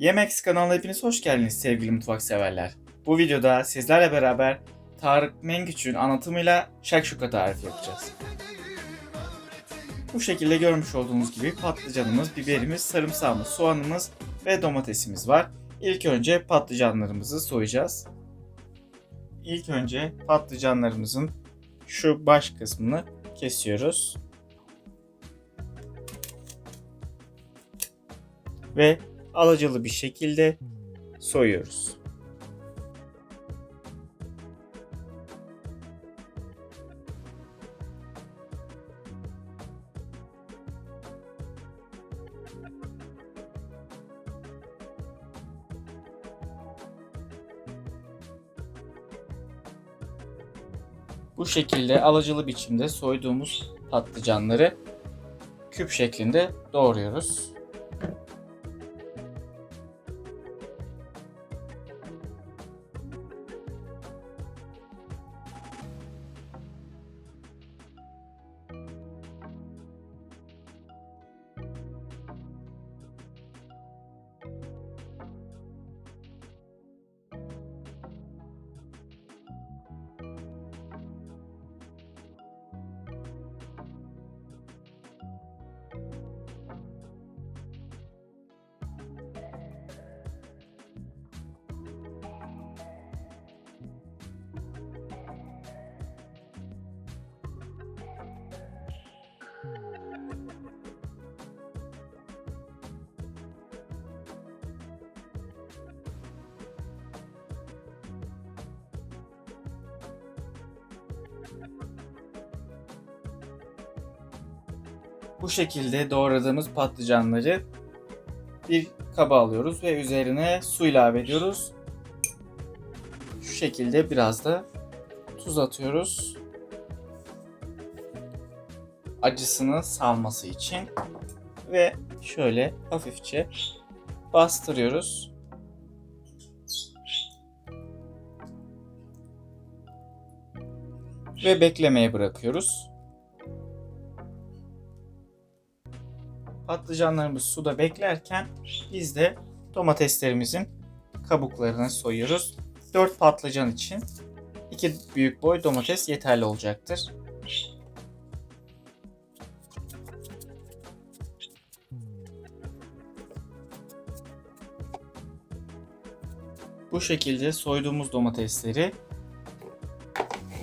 Yemex kanalına hepiniz hoş geldiniz sevgili mutfak severler. Bu videoda sizlerle beraber Tarık Mengüç'ün anlatımıyla şakşuka tarifi yapacağız. Bu şekilde görmüş olduğunuz gibi patlıcanımız, biberimiz, sarımsağımız, soğanımız ve domatesimiz var. İlk önce patlıcanlarımızı soyacağız. İlk önce patlıcanlarımızın şu baş kısmını kesiyoruz. Ve alacalı bir şekilde soyuyoruz. Bu şekilde alacalı biçimde soyduğumuz patlıcanları küp şeklinde doğruyoruz. Bu şekilde doğradığımız patlıcanları bir kaba alıyoruz ve üzerine su ilave ediyoruz. Şu şekilde biraz da tuz atıyoruz. Acısını salması için ve şöyle hafifçe bastırıyoruz. Ve beklemeye bırakıyoruz. Patlıcanlarımız suda beklerken biz de domateslerimizin kabuklarını soyuyoruz. 4 patlıcan için 2 büyük boy domates yeterli olacaktır. Bu şekilde soyduğumuz domatesleri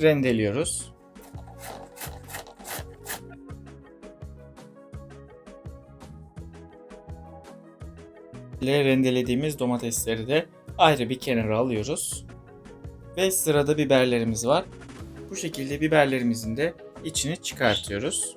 rendeliyoruz. İle rendelediğimiz domatesleri de ayrı bir kenara alıyoruz. Ve sırada biberlerimiz var. Bu şekilde biberlerimizin de içini çıkartıyoruz.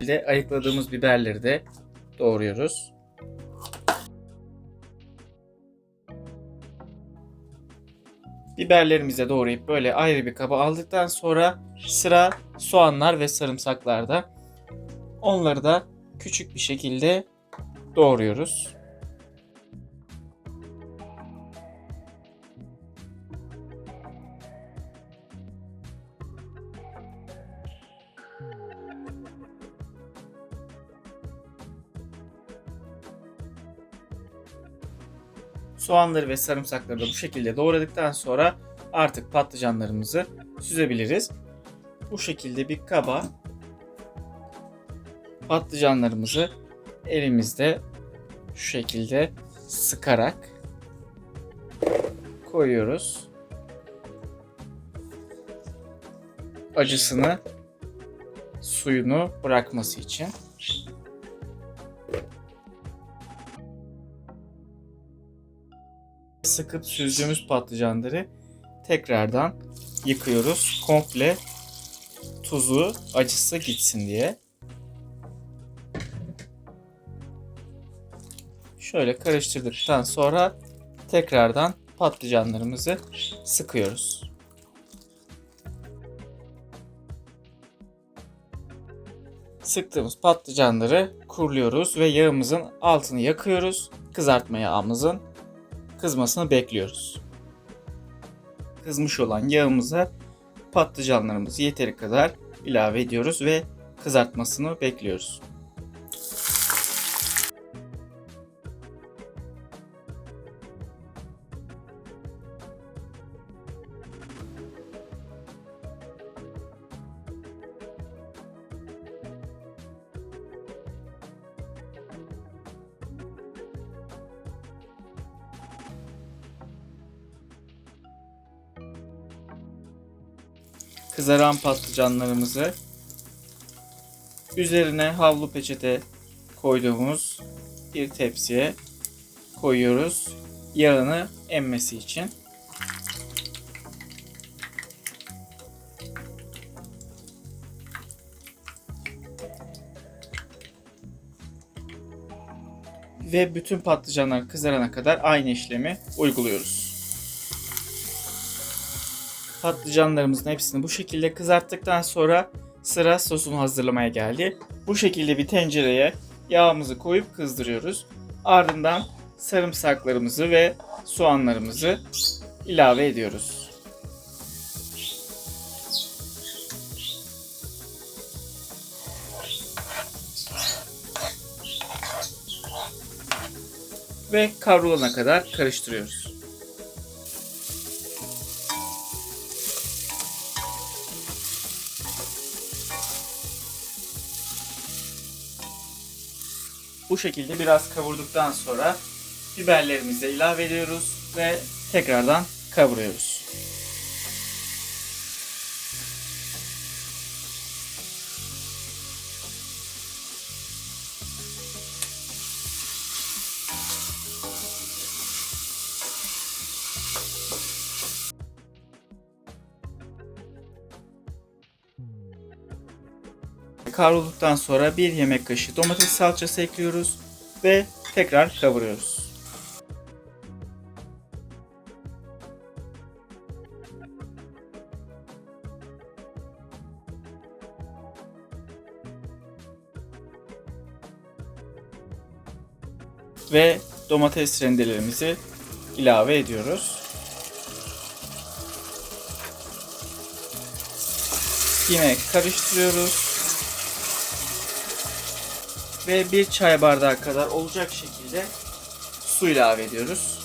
Bir de ayıkladığımız biberleri de doğruyoruz. Biberlerimizi doğrayıp böyle ayrı bir kaba aldıktan sonra sıra soğanlar ve sarımsaklarda. Onları da küçük bir şekilde doğruyoruz. Soğanları ve sarımsakları da bu şekilde doğradıktan sonra artık patlıcanlarımızı süzebiliriz. Bu şekilde bir kaba patlıcanlarımızı elimizde şu şekilde sıkarak koyuyoruz. Acısını, suyunu bırakması için. Sıkıp süzdüğümüz patlıcanları tekrardan yıkıyoruz. Komple tuzu, acısı gitsin diye. Şöyle karıştırdıktan sonra tekrardan patlıcanlarımızı sıkıyoruz. Sıktığımız patlıcanları kurluyoruz ve yağımızın altını yakıyoruz. Kızartma yağımızın kızmasını bekliyoruz. Kızmış olan yağımıza patlıcanlarımızı yeteri kadar ilave ediyoruz ve kızartmasını bekliyoruz. Kızaran patlıcanlarımızı üzerine havlu peçete koyduğumuz bir tepsiye koyuyoruz. Yağını emmesi için. Ve bütün patlıcanlar kızarana kadar aynı işlemi uyguluyoruz. Patlıcanlarımızın hepsini bu şekilde kızarttıktan sonra sıra sosunu hazırlamaya geldi. Bu şekilde bir tencereye yağımızı koyup kızdırıyoruz. Ardından sarımsaklarımızı ve soğanlarımızı ilave ediyoruz. Ve kavrulana kadar karıştırıyoruz. Bu şekilde biraz kavurduktan sonra biberlerimizi ilave ediyoruz ve tekrardan kavuruyoruz. Kavrulduktan sonra bir yemek kaşığı domates salçası ekliyoruz ve tekrar kavuruyoruz. Ve domates rendelerimizi ilave ediyoruz. Yine karıştırıyoruz ve bir çay bardağı kadar olacak şekilde su ilave ediyoruz.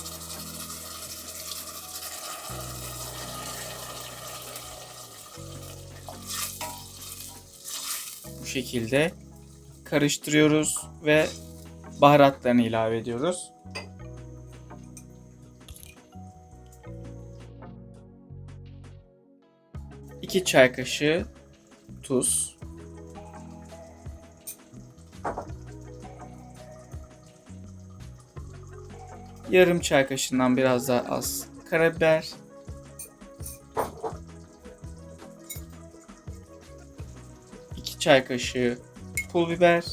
Bu şekilde karıştırıyoruz ve baharatlarını ilave ediyoruz. İki çay kaşığı tuz. Yarım çay kaşığından biraz daha az karabiber. İki çay kaşığı pul biber.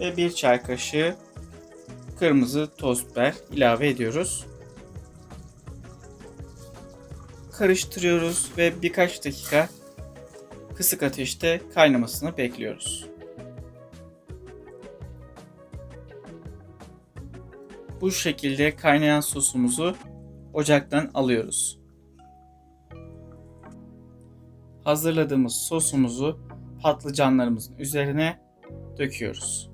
Ve bir çay kaşığı kırmızı toz biber ilave ediyoruz. Karıştırıyoruz ve birkaç dakika kısık ateşte kaynamasını bekliyoruz. Bu şekilde kaynayan sosumuzu ocaktan alıyoruz. Hazırladığımız sosumuzu patlıcanlarımızın üzerine döküyoruz.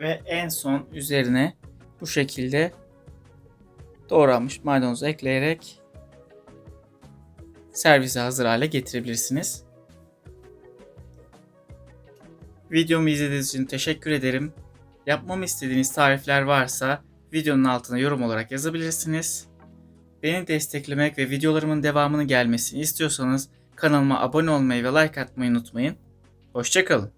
Ve en son üzerine bu şekilde doğranmış maydanozu ekleyerek servise hazır hale getirebilirsiniz. Videomu izlediğiniz için teşekkür ederim. Yapmamı istediğiniz tarifler varsa videonun altına yorum olarak yazabilirsiniz. Beni desteklemek ve videolarımın devamını gelmesini istiyorsanız kanalıma abone olmayı ve like atmayı unutmayın. Hoşçakalın.